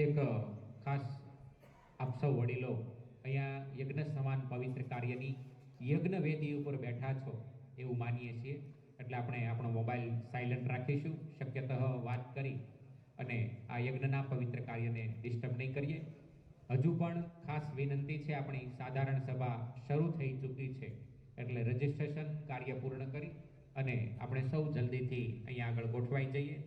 એક ખાસ આપ સૌ વડીલો અહીંયા યજ્ઞ સમાન પવિત્ર કાર્યની યજ્ઞ વેદી ઉપર બેઠા છો એવું માનીએ છીએ. એટલે આપણે આપણો મોબાઈલ સાયલન્ટ રાખીશું. શક્યતઃ વાત કરી અને આ યજ્ઞના પવિત્ર કાર્યને ડિસ્ટર્બ નહીં કરીએ. હજુ પણ ખાસ વિનંતી છે, આપણી સાધારણ સભા શરૂ થઈ ચૂકી છે. એટલે રજિસ્ટ્રેશન કાર્ય પૂર્ણ કરી અને આપણે સૌ જલ્દીથી અહીંયા આગળ ગોઠવાઈ જઈએ.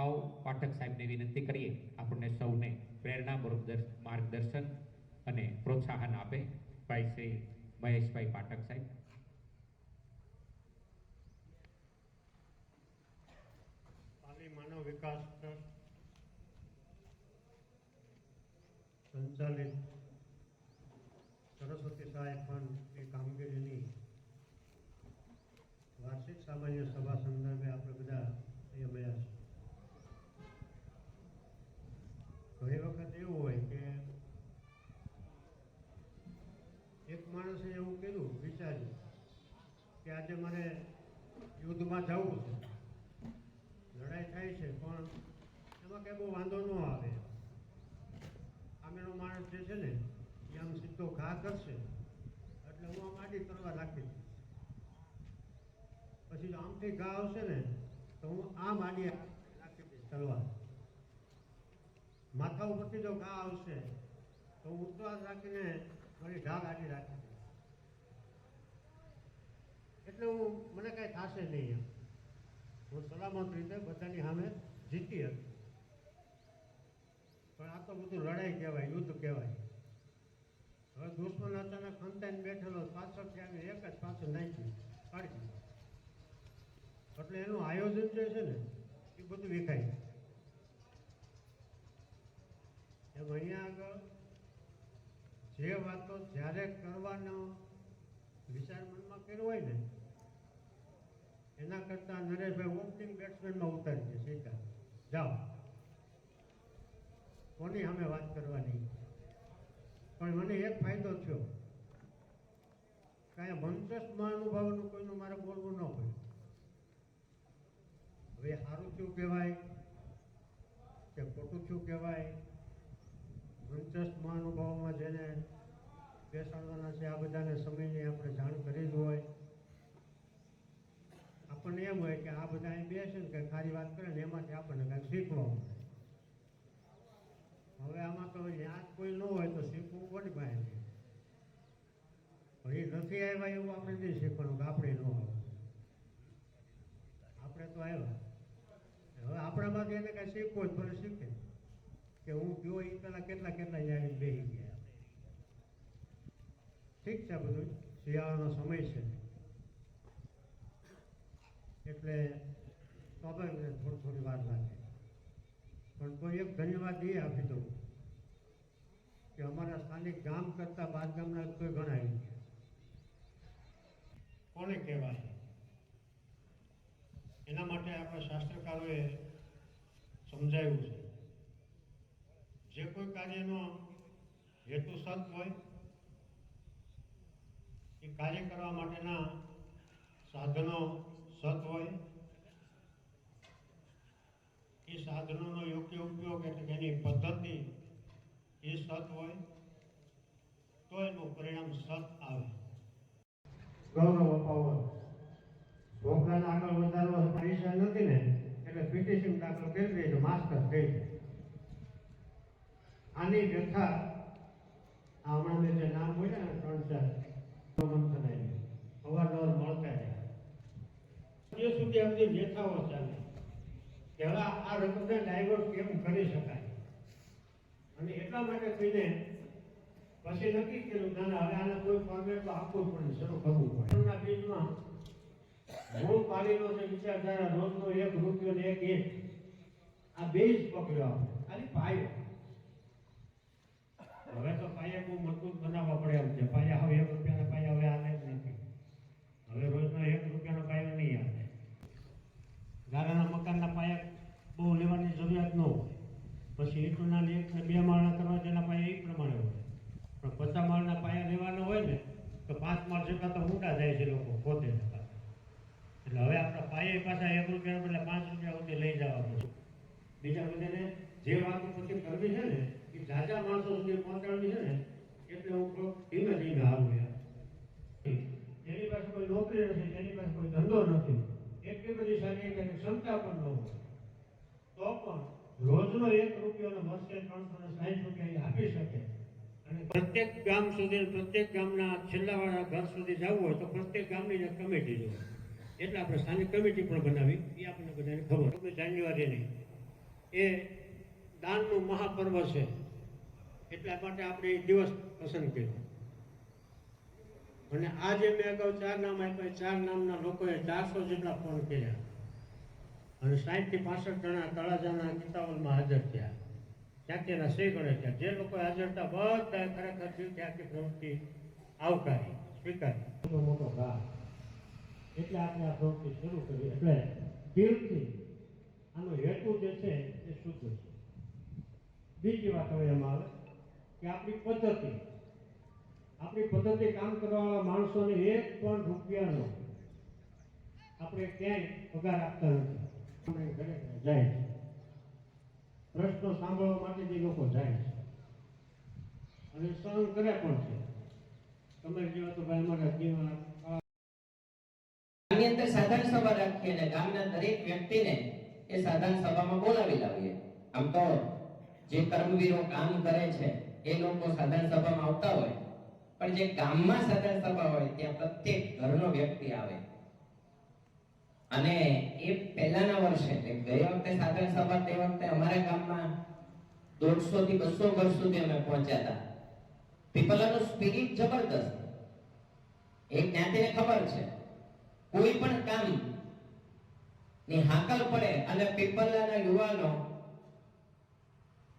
આવો પાઠક સાહેબને વિનંતી કરીએ, આપણને સૌને પ્રેરણાપૂર્વક માર્ગદર્શન અને પ્રોત્સાહન આપે. ભાઈ શ્રી મહેશભાઈ પાઠક સાહેબ. માનવ વિકાસ ટ્રસ્ટ સંચાલિત સરસ્વતી સહાય ફંડ એ કામગીરીની વાર્ષિક સામાન્ય સભા સંદર્ભે આપણે બધા અહીંયા મળ્યા છે ઘણી વખત એવું હોય કે એક માણસે એવું કીધું વિચાર્યું કે આજે મારે યુદ્ધમાં જવું છે. લડાઈ થાય છે, પણ એમાં કંઈ બહુ વાંધો ન આવે. આમેનો માણસ જે છે ને, એ આમ સીધો ઘા કરશે. એટલે હું આમ આડી કરવા રાખી પછી જો આમથી ઘા આવશે ને, તો હું આમ આડી રાખી દઈશ તલવાર. માથા ઉપરથી જો ઘા આવશે. તો હું ઉત્તરાસ રાખીને મારી ઢાલ આડી રાખી દઈશ એટલે હું, મને કાંઈ થશે નહીં એમ. હું સલામત રીતે બધાની સામે જીતી હતી. પણ આ તો બધું લડાઈ કહેવાય, યુદ્ધ કહેવાય. હવે દુશ્મન અચાનક ખંતાઈને બેઠેલો પાછળ ત્યાં એક જ પાછળ નાખી કાઢી એટલે એનું આયોજન જે છે ને, એ બધું વિખાય અહીંયા આગળ જે વાતો જ્યારે કરવાનો વિચાર મનમાં કર્યો હોય ને, એના કરતાં નરેશભાઈ ઓપનિંગ બેટ્સમેનમાં ઉતારી દે સીધા. જાઓ. કોની અમે વાત કરવાની? પણ મને એક ફાયદો થયો. કાંઈ મંચસ્થ મહાનુભાવનું કોઈનું મારે બોલવું ન હોય. હવે સારું થયું કહેવાય કે ખોટું થયું કહેવાય? મંચસ્થ મહાનુભાવોમાં જેને બેસાડવાના છે, આ બધાને સમયની આપણે જાણ કરી જ હોય. આપણને એમ હોય કે આ બધા અહીં બેસે ને કે ખારી વાત કરે ને એમાંથી આપણને કંઈક શીખવા મળે. હવે આમાં તો યાદ કોઈ ન હોય તો શીખવું કોની પાસે એ નથી આવ્યા એવું આપણે નહીં શીખવાનું કે આપણે ન આવે આપણે તો આવ્યા. હવે આપણામાંથી એને કાંઈ શીખવું જ પણ શીખે. કે હું જોઈ એ પહેલાં કેટલા કેટલા આવીને બેસી ગયા. ઠીક છે બધું? શિયાળાનો સમય છે. એટલે સ્વાભાવિક થોડી થોડી વાર લાગે. પણ કોઈ એક ધન્યવાદ એ આપી દઉં કે અમારા સ્થાનિક ગામ કરતાં બાદ ગામના કોઈ ગણાય કોને કહેવાય એના માટે આપણા શાસ્ત્રકારોએ સમજાવ્યું છે. જે કોઈ કાર્યનો હેતુ સત હોય, એ કાર્ય કરવા માટેના સાધનો સત હોય, એ સાધનોનો યોગ્ય ઉપયોગ એટલે કે એની પદ્ધતિ એ સત હોય, તો એનું પરિણામ સત આવે. ગૌરવ અપાવો છોકરાને આગળ વધારવા. પૈસા નથી ને, એટલે પિટિશન દાખલ કરી દે તો માસ્ટર થઈ જાય આની વ્યથા હમણાં મેં જે નામ બોલ્યા ને, ત્રણ ચાર. મંથન અવારનવાર મળતા રહ્યા જે સુધી આપણી વ્યથાઓ ચાલે. કે આ રકમને ડાયવર્ટ કેમ કરી શકાય? અને એટલા માટે થઈને પછી નક્કી કર્યું, ના ના, હવે આને કોઈ ફોર્મેટ તો આપવું પડે, શરૂ કરવું પડે. બીજમાં મૂળ પાલીનો જે વિચારધારા, રોજનો એક રૂપિયો ને એક એક આ બે પકડ્યો આપણે ખાલી પાયો. હવે તો પાયા બહુ મજબૂત બનાવવા પડે એમ છે. પાયા હવે એક રૂપિયાના પાયા હવે આને જ નથી. હવે રોજનો એક રૂપિયાનો પાયો નહીં આવે ગારાના મકાનના પાયા બહુ લેવાની જરૂરિયાત ન હોય. પછી ઈંટોના એક ને બે માળના કરવા જેના પાયા એ પ્રમાણે હોય. પણ પચાસ માળના પાયા લેવાના હોય ને, તો પાંચ માળ જેટલા તો ઊંડા જાય છે લોકો, પોતે એટલે હવે આપણા પાયે પાછા એક રૂપિયાના બદલે પાંચ રૂપિયા સુધી લઈ જવા પડશે બીજા બધાને જે વાત પછી કરવી છે ને એ જાજા માણસો સુધી પહોંચાડવી છે ને એટલે હું થોડોક ધીમે ધીમે આવું યાર જેની પાસે કોઈ નોકરી નથી જેની પાસે કોઈ ધંધો નથી એટલી બધી સારી એની ક્ષમતા પણ ન હોય તો પણ રોજનો એક રૂપિયાનો વર્ષે ત્રણસો આપી શકે. અને પ્રત્યેક ગામ સુધી, પ્રત્યેક ગામના છેલ્લાવાળા ઘર સુધી જવું હોય તો પ્રત્યેક ગામની એક કમિટી જોઈએ એટલે આપણે સ્થાનિક કમિટી પણ બનાવી. એ આપણને બધાને ખબર. છવ્વીસ જાન્યુઆરીની એ દાનનું મહાપર્વ છે. એટલા માટે આપણે એ દિવસ પસંદ કર્યો. અને આજે મેં અગાઉ ચાર નામ આપ્યા. ચાર નામના લોકોએ ચારસો જેટલા ફોન કર્યા. અને સાહીઠથી પાસઠ જણા તળાજાના કિતાબોમાં હાજર થયા. ત્યાંથી સહી ગણે છે. જે લોકો હાજર હતા બધા ખરેખર દિલથી આખી પ્રવૃત્તિ આવકારી, સ્વીકારી. મોટો ભાગ. એટલે આપણે આ પ્રવૃત્તિ શરૂ કરી. એટલે દિલથી આનો હેતુ જે છે એ શુદ્ધ છે. બીજી વાત હવે એમાં આવે કે આપણી પદ્ધતિ. આપણી પદ્ધતિ કામ કરવાવાળા માણસોને એક પણ રૂપિયાનો આપણે ક્યાંય પગાર આપતા નથી. ઘરે જાય પ્રશ્નો સાંભળવા માટે જે લોકો જાય છે. અને સહન કરે પણ છે. તમે જેવા તો ભાઈ અમારા જીવન આની અંદર સાધારણ સભા રાખીએ અને ગામના દરેક વ્યક્તિને એ સાધારણ સભામાં બોલાવી લાવીએ. આમ તો જે કર્મવીરો કામ કરે છે, એ લોકો સાધારણ સભામાં આવતા હોય. પણ જે ગામમાં સાધારણ સભા હોય, ત્યાં પ્રત્યેક ઘરનો વ્યક્તિ આવે. અને એ પહેલાના વર્ષે, એટલે ગયા વખતે સાધન સભા તે વખતે અમારા ગામમાં દોઢસો થી બસો ઘર સુધી અમે પહોંચ્યા હતા. પીપલાનું સ્પિરિટ જબરદસ્ત. એ જ્ઞાતિને ખબર છે. કોઈ પણ કામની હાકલ પડે અને પીપલાના યુવાનો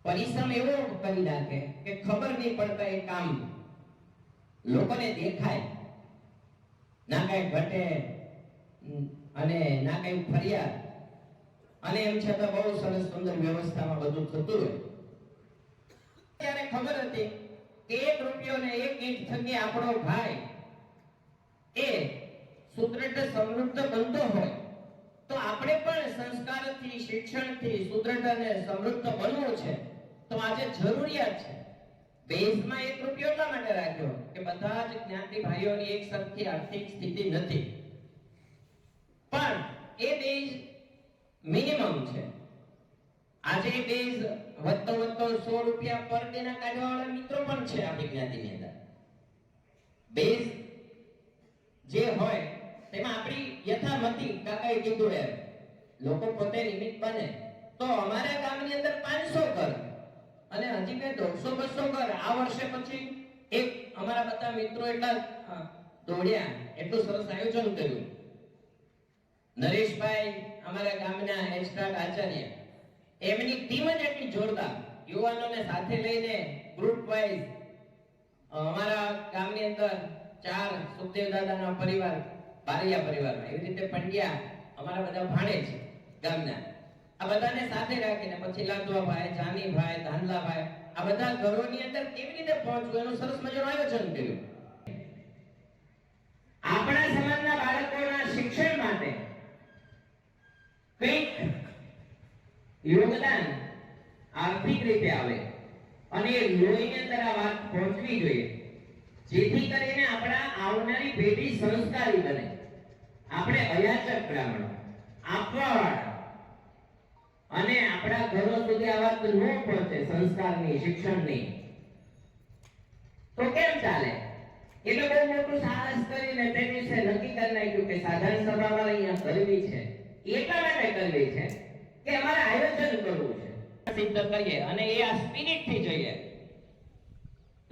પરિશ્રમ એવો કરી નાખે કે ખબર નહીં પડતા એ કામ લોકોને દેખાય. ના કઈ ઘટે અને ના કઈ ફરિયાદ. અને એમ છતાં બહુ સરસ સુંદર વ્યવસ્થામાં બધું થતું હોય. ત્યારે ખબર હતી કે એક રૂપિયો ને એક ઈંટ થકી આપણો ભાઈ એ સુદ્રઢ સમૃદ્ધ બનતો હોય, તો આપણે પણ સંસ્કારથી, શિક્ષણથી સુદ્રઢ અને સમૃદ્ધ બનવું છે. તો આજે જરૂરિયાત છે. બેઝમાં એક રૂપિયો એટલા માટે રાખ્યો કે બધા જ જ્ઞાતિ ભાઈઓની એક સરખી આર્થિક સ્થિતિ નથી. પણ એ બેઝ મિનિમમ છે. આજે બેઝ વધતો વધતો સો રૂપિયા પર ડે ના કાઢવા વાળા મિત્રો પણ છે આપણી જ્ઞાતિની અંદર. બેઝ જે હોય, તેમાં આપણી યથામતી કાકાએ કીધું એમ, લોકો પોતે નિમિત્ત બને. તો અમારા ગામની અંદર પાંચસો ઘર અને હજી કઈ દોઢસો બસો ઘર આ વર્ષે પછી એક અમારા બધા મિત્રો એટલા દોડ્યા, એટલું સરસ આયોજન કર્યું. નરેશભાઈ અમારા ગામના હેડસ્ટાફ આચાર્ય. એમની ટીમ જ એટલી જોરદાર. યુવાનોને સાથે લઈને ગ્રુપ વાઇઝ અમારા ગામની અંદર ચાર સુખદેવ દાદાનો પરિવાર, બારિયા પરિવારમાં એવી રીતે પંડ્યા અમારા બધા ભાણે છે ગામના. આ બધાને સાથે રાખીને પછી લાદવાભાઈ જાનીભાઈ ધાનલાભાઈ આ બધા ઘરોની અંદર કેવી રીતે પહોંચવું એનું સરસ મજાનું આયોજન કર્યું. આપણા સમાજના બાળકોના શિક્ષણ માટે કંઈક યોગદાન આર્થિક રીતે આવે. અને એ લોહીને અંદર આ વાત પહોંચવી જોઈએ. જેથી કરીને આપણા આવનારી પેઢી સંસ્કારી બને. આપણે અયાચક બ્રાહ્મણો, આપવાવાળા. અને આપણા ઘરો સુધી આ વાત ન પહોંચે, સંસ્કારની, શિક્ષણની. તો કેમ ચાલે? એટલે બહુ મોટું સાહસ કરીને તે દિવસે નક્કી કરી નાખ્યું કે સાધારણ સભામાં અહીંયા કરવી છે. એટલા માટે કરવી છે? કે અમારે આયોજન કરવું છે? સિદ્ધ કરીએ અને એ આ સ્પિરિટથી જોઈએ.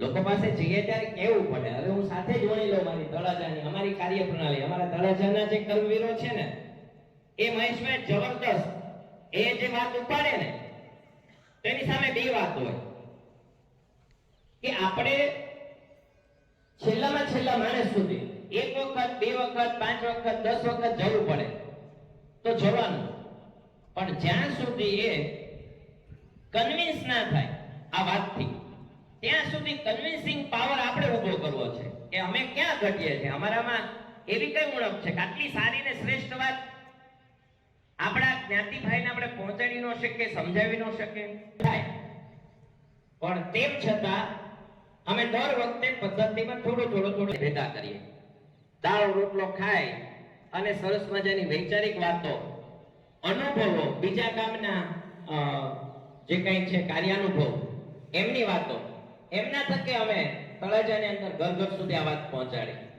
લોકો પાસે જઈએ ત્યારે કેવું પડે? હવે હું સાથે જ વણી લઉં મારી તળાજાની, અમારી કાર્યપ્રણાલી. અમારા તળાજાના જે કર્મવીરો છે ને, એ મહેશભાઈ જબરદસ્ત. એ જે વાત ઉપાડે ને, તેની સામે બે વાત હોય. કે આપણે છેલ્લામાં છેલ્લા માણસ સુધી એક વખત, બે વખત, પાંચ વખત, દસ વખત જવું પડે. તો જવાનું. પણ જ્યાં સુધી એ કન્વિન્સ ના થાય, આ વાતથી, ત્યાં સુધી કન્વિન્સિંગ પાવર આપણે ઊભો કરવો છે કે અમે ક્યાં ઘટીએ છીએ? અમારામાં એવી કઈ ઉણપ છે કે આટલી સારી ને શ્રેષ્ઠ વાત આપણા જ્ઞાતિભાઈને આપણે પહોંચાડી ન શકીએ, સમજાવી ન શકીએ? થાય. પણ તેમ છતાં, અમે દર વખતે પદ્ધતિમાં થોડું થોડું થોડું ભેગા કરીએ. દાળ, રોટલો ખાય અને સરસ મજાની વૈચારિક વાતો, અનુભવો, બીજા ગામના જે કંઈ છે કાર્યાનુભવ, એમની વાતો. એમના થકે અમે તળાજાની અંદર ઘર ઘર સુધી આ વાત પહોંચાડી.